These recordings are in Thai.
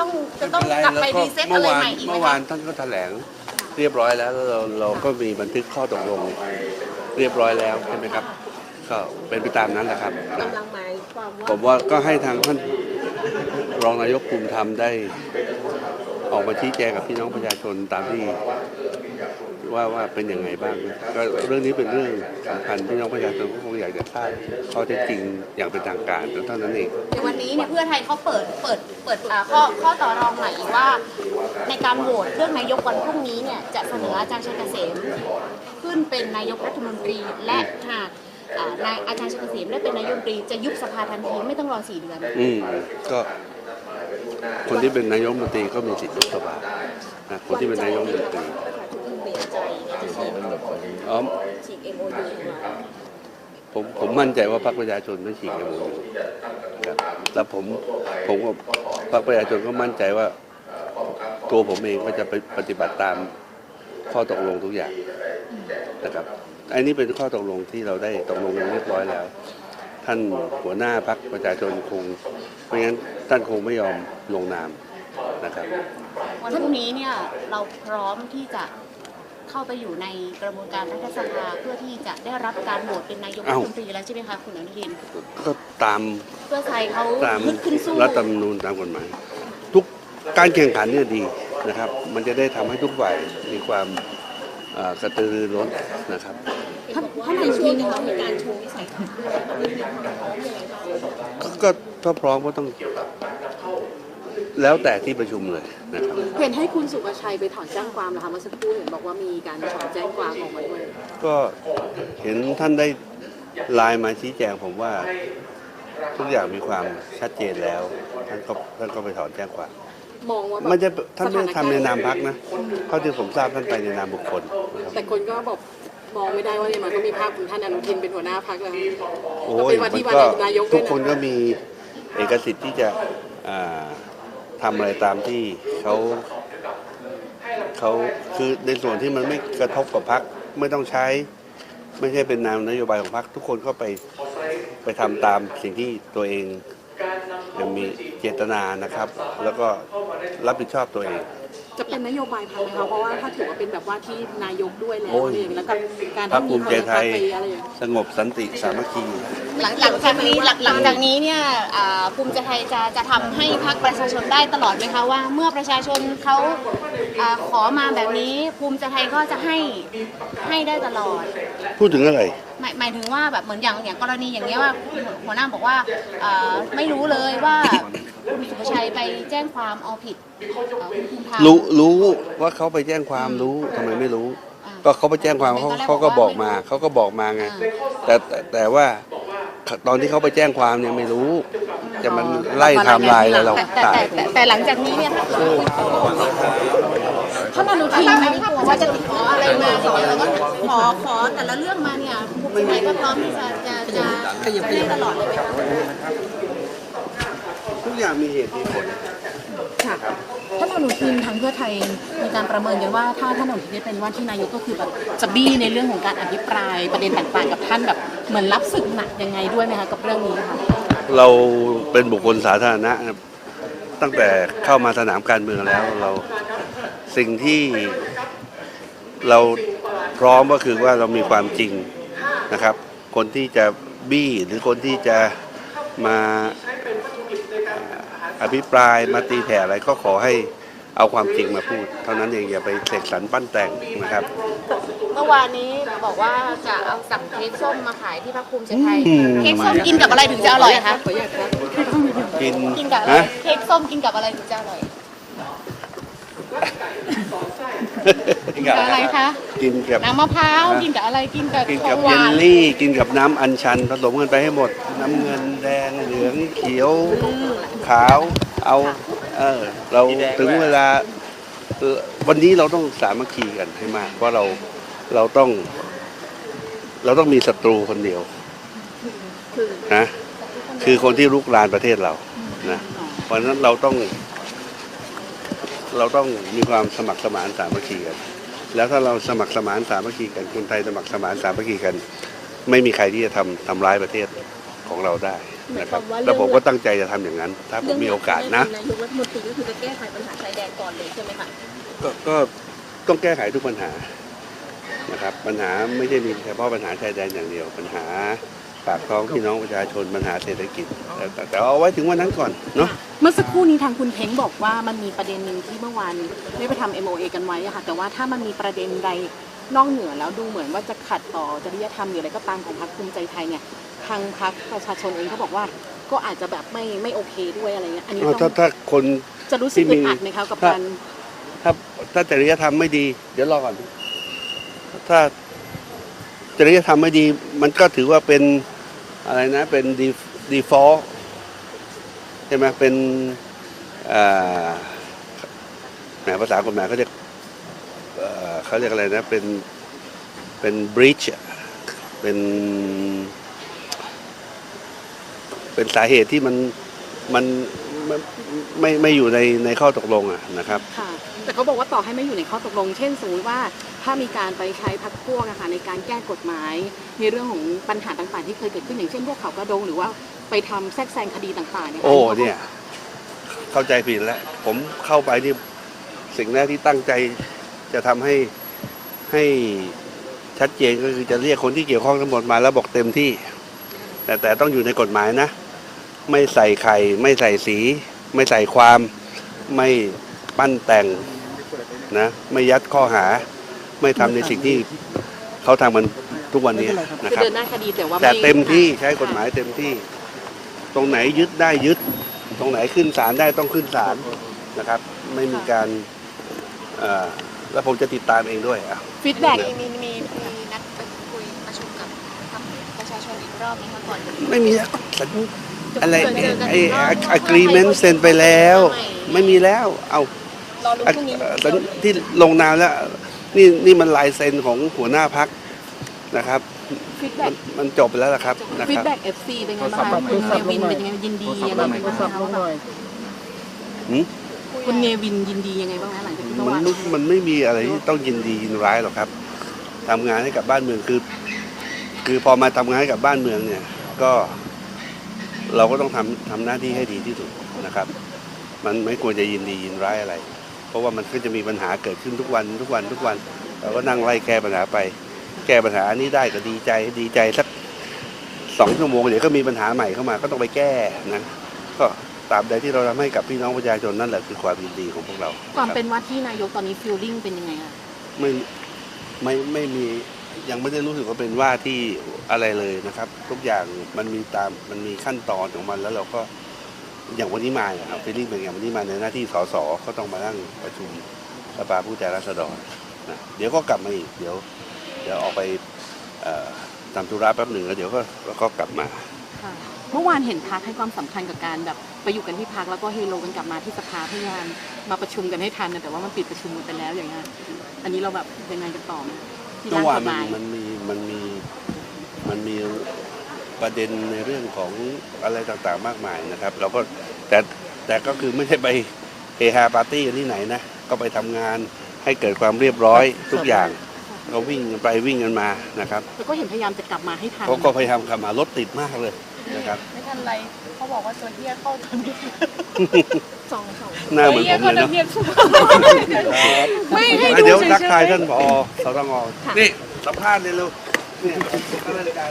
ต้องจะต้องม่กลับเป็นไปไรรีเซ็ตเมื่อะไรอวานใหม่อีกไหมเมื่อคะวานท่านก็แถลงเรียบร้อยแล้วแล้วเราเราก็มีบันทึกข้อตกลง เรียบร้อยแล้วใช่ไหมครับ ก็เป็นไปตามนั้นแหละครับนะกำลังหมายความว่า ผมว่าก็ให้ทางท่านรองนายกภูมิธรรมได้ ออกมาชี้แจงกับพี่น้องประชาชนตามที่ ว่าว่าเป็นยังไงบ้างนะก็เรื่องนี้เป็นเรื่องสำคัญพี่น้องประชาชนก็คงอยากจะทราบข้อเท็จจริงอย่างเป็นทางการเท่านั้นเองในวันนี้เนี่ยเพื่อไทยเขาเปิดเปิดเปิดอ่าข้อข้อต่อรองใหม่อีกว่า ในการโหวตเลือกนายกวันพรุ่งนี้เนี่ยจะเสนออาจารย์ชัยเกษมขึ้นเป็นนายกรัฐมนตรีและหากอ่านายอาจารย์ชัยเกษมได้เป็นนายกรัฐมนตรีจะยุบสภาทันทีไม่ต้องรอสี่เดือนอืมก็คนที่เป็นนายกรัฐมนตรีก็มีสิทธิ์ยุบสภานะคนที่เป็นนายกรัฐมนตรีเปลี่ยน ใจที่ฉีกอ๋อฉีก MOU มาผมผมมั่นใจว่าพรรคประชาชนไม่ฉีกกันหมดครับแล้วผมผมก็พรรคประชาชนก็มั่นใจว่า ตัวผมเองก็จะไปปฏิบัติตามข้อตกลงทุกอย่างนะครับอันนี้เป็นข้อตกลงที่เราได้ตกลงกันเรียบร้อยแล้ว ท่านหัวหน้าพรรคประชาชนคงไม่งั้นท่านคงไม่ยอมลงนามนะครับ วันพรุ่งนี้เนี่ยเราพร้อมที่จะ เข้าไปอยู่ในกระบวนการรัฐสภาเพื่อที่จะได้รับการโหวตเป็นนายกรัฐมนตรีแล้วใช่ไหมคะคุณอนุทินก็ตามเพื่อไทยเขาตามฮึดขึ้นสู้รัฐธรรมนูญตามกฎหมาย ทุกการแข่งขันเนี่ยดีนะครับ มันจะได้ทำให้ทุกฝ่ายมีความเอ่อกระตือรือร้นนะครับเห็นบอกว่าในช่วงนี้มีการโชว์วิสัยทัศน์ด้วยตอนนี้มีความพร้อมยังไงบ้างก็ก็ถ้าพร้อมก็ต้อง แล้วแต่ที่ประชุมเลยนะครับ เห็นให้คุณสุภชัยไปถอนแจ้งความนะคะเมื่อสักครู่เห็นบอกว่ามีการถอนแจ้งความออกมาด้วยก็เห็นท่านได้ไลน์มาชี้แจงผมว่า ทุกอย่างมีความชัดเจนแล้ว ท่านก็ท่านก็ไปถอนแจ้งความมองว่าแบบไม่ใช่ท่านไม่ได้ทำในนามพักนะเท่าที่ผมทราบท่านไปในนามบุคคลนะครับแต่คนก็บอกมองไม่ได้ว่าเนี่ยมันก็มีภาพคุณท่านอนุทินเป็นหัวหน้าพักแล้วโอ้ยก็เป็นว่ามันที่ก็ว่านายกด้วยนะทุกคนก็มีเอกสิทธิ์ที่จะอ่าทำอะไรตามที่เขา เขาคือในส่วนที่มันไม่กระทบกับพักไม่ต้องใช้ ไม่ใช่เป็นนามนโยบายของพักทุกคนก็ไปไปทำตามสิ่งที่ตัวเองยังมีเจตนานะครับ แล้วก็รับผิดชอบตัวเอง จะเป็นนโยบายพักไหมคะเพราะว่าถ้าถือว่าเป็นแบบว่าที่นายกด้วยแล้วโอ้ยอะไรอย่างเงี้ยแล้วก็การพรรที่คภูมีมิคนใจในไทพักยไปอะไรอย่างเงี้ยสงบสันติสามัคคี หลังหลังจากนี้หลังหลังจากนี้เนี่ยอ่าภูมิใจไทยจะจะทำให้พรรคประชาชนได้ตลอดไหมคะว่า เมื่อประชาชนเขาอ่าขอมาแบบนี้ภูมิใจไทยก็จะให้ให้ได้ตลอด พูดถึงอะไรหมายหมายถึงว่าแบบเหมือนอย่างอย่างกรณีอย่างเงี้ยว่าหัวหน้าบอกว่าเอ่อไม่รู้เลยว่า คุณสุภชัยไปแจ้งความเอาผิดเอ่อคุณภูมิธรรม รู้รู้ว่าเขาไปแจ้งความรู้ทำไมไม่รู้ อ่าก็เขาไปแจ้งความเขาตอนแรกเขาก็บบออกกว่ามาไม่รู้เขาก็บอกมาไงอ่า แต่แต่แต่ว่าตอนที่เขาไปแจ้งความเนี่ยไม่รู้ จะมันไล่ไทม์ไลน์อะไรเราแต่แต่ตาย แต่แต่แต่หลังจากนี้เนี่ยถ้าเกิดท่านอนุทินไม่กลัวว่าจะติดขออะไรมาอย่างเงี้ยแล้วก็ขอขอแต่ละเรื่องมาเนี่ยภูมิใจไทยก็พร้อมที่จะจะจะจะเล่นตลอดเลยไหมคะ ทุกอย่างมีเหตุมีผล ค่ะท่านอนุทินทางเพื่อไทยมีการประเมินกันว่าถ้าท่านอนุทินได้เป็นว่าที่นายกก็คือแบบจะบี้ในเรื่องของการอภิปรายประเด็นต่างๆ กับท่านแบบเหมือนรับศึกหนักยังไงด้วยไหมคะกับเรื่องนี้ค่ะเราเป็นบุคคลสาธารณะนะครับตั้งแต่เข้ามาสนามการเมืองแล้วเราสิ่งที่เราพร้อมก็คือว่าเรามีความจริงนะครับ คนที่จะบี้หรือคนที่จะมา อภิปรายมาตีแผ่อะไรก็ขอให้เอาความจริงมาพูด เท่านั้นเองอย่าไปเสกสรรปั้นแต่งนะครับ เมื่อวานนี้บอกว่าจะเอาสั่งเค้กส้มมาขายที่พรรคภูมิใจไทย อืม เค้กส้มกินกับอะไรถึงจะอร่อยคะขออนุญาตครับกินกินกับอะไร ฮะเค้กส้มกินกับอะไรถึงจะอร่อย กินกับอะไรคะ กินกับน้ำมะพร้าว กินกับอะไร กินกับกินขกัอบงหเยวาลนลี่ กินกับน้ำอัญชันผสมกันไปให้หมด น้ำเงินแดงเหลืองเขียว ขาว เอา เออ เราถึงเวลาเอ่อวันนี้เราต้องสามัคคีกันให้มาก เพราะเรา เราต้อง เราต้องมีศัตรูคนเดียวนะ คือคนที่ลุกรานประเทศเรา นะ เพราะฉะนั้นเราต้อง เราต้องมีความสมัครสมานสามัคคีกัน แล้วถ้าเราสมัครสมานสามัคคีกัน คนไทยสมัครสมานสามัคคีกัน ไม่มีใครที่จะทำทำร้ายประเทศของเราได้นะครับแล้วผมก็ตั้งใจจะทำอย่างนั้น ถ้าผมมีโอกาสนะนายกรัฐมนตรีก็คือจะแก้ไขปัญหาชายแดนก่อนเลยใช่ไหมคะก็ก็ต้องแก้ไขทุกปัญหานะครับปัญหาไม่ใช่มีเฉพาะปัญหาชายแดนอย่างเดียวปัญหา ปากท้องพี่น้องประชาชนปัญหาเศรษฐกิจแต่แต่แต่เอาไว้ถึงวันนั้นก่อนเนาะเมื่อสักครู่นี้ทางคุณเพ้งบอกว่ามันมีประเด็นหนึ่งที่เมื่อวานได้ไปทำ MOA กันไว้อะค่ะแต่ว่าถ้ามันมีประเด็นใดนอกเหนือแล้วดูเหมือนว่าจะขัดต่อจริยธรรมหรืออะไรก็ตามของพรรคภูมิใจไทยเนี่ยทางพรรคประชาชนเองเขาบอกว่าก็อาจจะแบบไม่ไม่โอเคด้วยอะไรเงี้ยอันนี้เอาต้ถ้าองถ้าคนจะรู้สึกที่มีอึดอัดไหมคะกับถ้าการถ้าถ้าจริยธรรมไม่ดี เดี๋ยวรอก่อนถ้า จริยธรรมไม่ดี มันก็ถือว่าเป็นอะไรนะเป็นดีฟอลใช่ไหมเป็นแหมภาษากฎหมายเขาเรียกเขาเรียกอะไรนะเป็นเป็น breach เป็นเป็นสาเหตุที่มันมันไม่ไม่ไม่อยู่ในในข้อตกลงอะนะครับ แต่เขาบอกว่าต่อให้ไม่อยู่ในข้อตกลง เช่นสมมติว่าถ้ามีการไปใช้พักพวกอะค่ะในการแก้กฎหมาย ในเรื่องของปัญหาต่างๆ ที่เคยเกิดขึ้นอย่างเช่นพวกเขากระโดงหรือว่าไปทำแทรกแซงคดีต่างๆเนี่ยโอ้เนี่ยเข้าใจผิดแล้ว ผมเข้าไปที่สิ่งแรกที่ตั้งใจจะทำให้ให้ชัดเจนก็คือจะเรียกคนที่เกี่ยวข้องทั้งหมดมาแล้วบอกเต็มที่ แต่แต่ต้องอยู่ในกฎหมายนะ ไม่ใส่ไข่ ไม่ใส่สี ไม่ใส่ความ ไม่ปั้นแต่ง นะไม่ยัดข้อหาไม่ทำในสิ่งที่เขาทำมันทุกวันนี้นะคือครับเดินหน้าคดีแต่ว่าแต่ไม่เต็มที่ใช้กฎหมายเต็มที่ ตรงไหนยึดได้ยึด ตรงไหนขึ้นศาลได้ต้องขึ้นศาลนะครับ ไม่มีการเอ่อแล้วผมจะติดตามเองด้วยอะฟีดแบ็กมีมีมีมีนัดไปคุยประชุมกับทางประชาชนอีกรอบไหมคะก่อนไม่มีแล้วสัญอะไรเจอกันไอ้อีกรอบ agreement เซ็นไปแล้ว ไม่ไม่มีแล้วเอา รอรู้พรุ่งนี้เอ่อสัญที่ลงนามแล้วนี่นี่มันลายเซ็นของหัวหน้าพักนะครับฟีดแบ็มักนมันจบไปแล้วล่ะครับนะฟีคดรับ แบ็กเอฟซีเป็นไงบ้างคะคุณเนวินเป็นยังไงยินดียังไงบ้างคะหืมคุณเนวินยินดียังไงบ้างคะหลังจากที่เมื่อมันวานไม่มันไม่มีอะไรที่ต้องยินดียินร้ายหรอกครับทำงานให้กับบ้านเมืองคือ คือพอมาทำงานให้กับบ้านเมืองเนี่ย ก็เราก็ต้องทำทำหน้าที่ให้ดีที่สุดนะครับ มันไม่ควรจะยินดียินร้ายอะไร เพราะว่ามันก็จะมีปัญหาเกิดขึ้นทุกวันทุกวันทุกวัน เราก็นั่งไล่แก้ปัญหาไป แก้ปัญหานี้ได้ก็ดีใจดีใจสักสองชั่วโมงเดี๋ยวก็มีปัญหาใหม่เข้ามาก็ต้องไปแก้นะก็ตราบใดที่เราทำให้กับพี่น้องประชาชนนั่นแหละคือความยินดีของพวกเรา ความครับเป็นว่าที่นายกตอนนี้ฟิลลิ่งเป็นยังไงอะไม่ไม่ไม่มียังไม่ได้รู้สึกว่าเป็นว่าที่อะไรเลยนะครับ ทุกอย่างมันมีตามมันมีขั้นตอนของมันแล้วเราก็ อย่างวันนี้มาเนี่ยครับฟีลลิ่งเป็นอย่างวันนี้มาในหน้าที่สสก็ต้องมานั่งประชุมสภาผู้แทนราษฎรนะเดี๋ยวก็กลับมาอีกเดี๋ยว เดี๋ยวออกไปเอ่อทำธุระแป๊บหนึ่งแล้วเดี๋ยวก็แล้วก็กลับมาค่ะเมื่อวานเห็นพักให้ความสำคัญกับการแบบไปอยู่กันที่พักแล้วก็เฮโลกันกลับมาที่สภาพยายามมาประชุมกันให้ทันนะแต่ว่ามันปิดประชุมกันไปแล้วอย่างเงี้ยอันนี้เราแบบยังไงกันต่อไหมที่เมื่ร้าอนวานสมันบายมันมีมันมีมันมี ประเด็นในเรื่องของอะไรต่างๆมากมายนะครับ เราก็แต่แต่ก็คือไม่ใช่ไปเฮฮาปาร์ตี้กันที่ไหนนะก็ไปทำงานให้เกิดความเรียบร้อยทุกอย่างก็วิ่งกันไปวิ่งกันมานะครับแล้วก็เห็นพยายามจะกลับมาให้ทันเขาก็พยายามขับมารถติดมากเลยนะครับไม่ทันไรเขาบอกว่าตัวเฮียเข้าทำเนียบสองสองหน้าเหมือนผมเลยเนาะไม่ให้อะดูเดี๋ยวเฉทักทายยท่านผอสตงนี่สัมภาษณ์เลยลูกเนี่ยข้าราชการ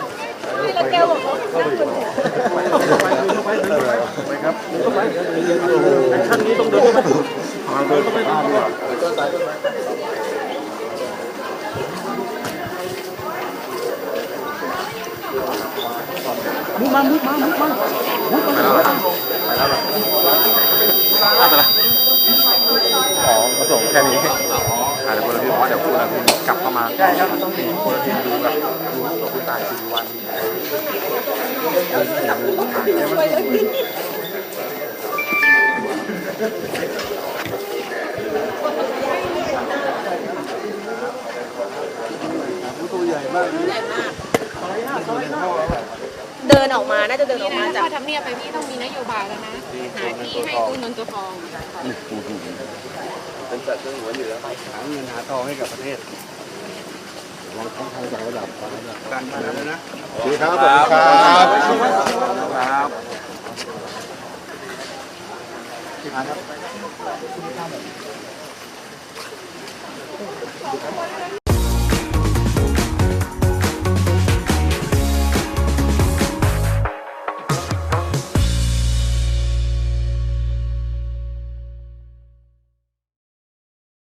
รือเปล่าอ๋อมาส่งแค่นี้อ่าเดี๋ยวคนละพี่บอกว่าเดี๋ยวคุณละพี่กลับเข้ามาใช่ครับต้องมีคนละพี่ดูแบบดูตัวผู้ตาย คือวันใหญ่มากใหญ่มาก เดินออกมา น่าจะเดินออกมานี่นะจากพอทำเนียบไปพี่ต้องมีนโยบายแล้วนะ หาที่ให้ตู้เงินตัวทองเป็นสัตว์สงวนอยู่แล้วหาเงินหาทองให้กับประเทศ การพนันนะดีครับสวัสดีครับครับครับ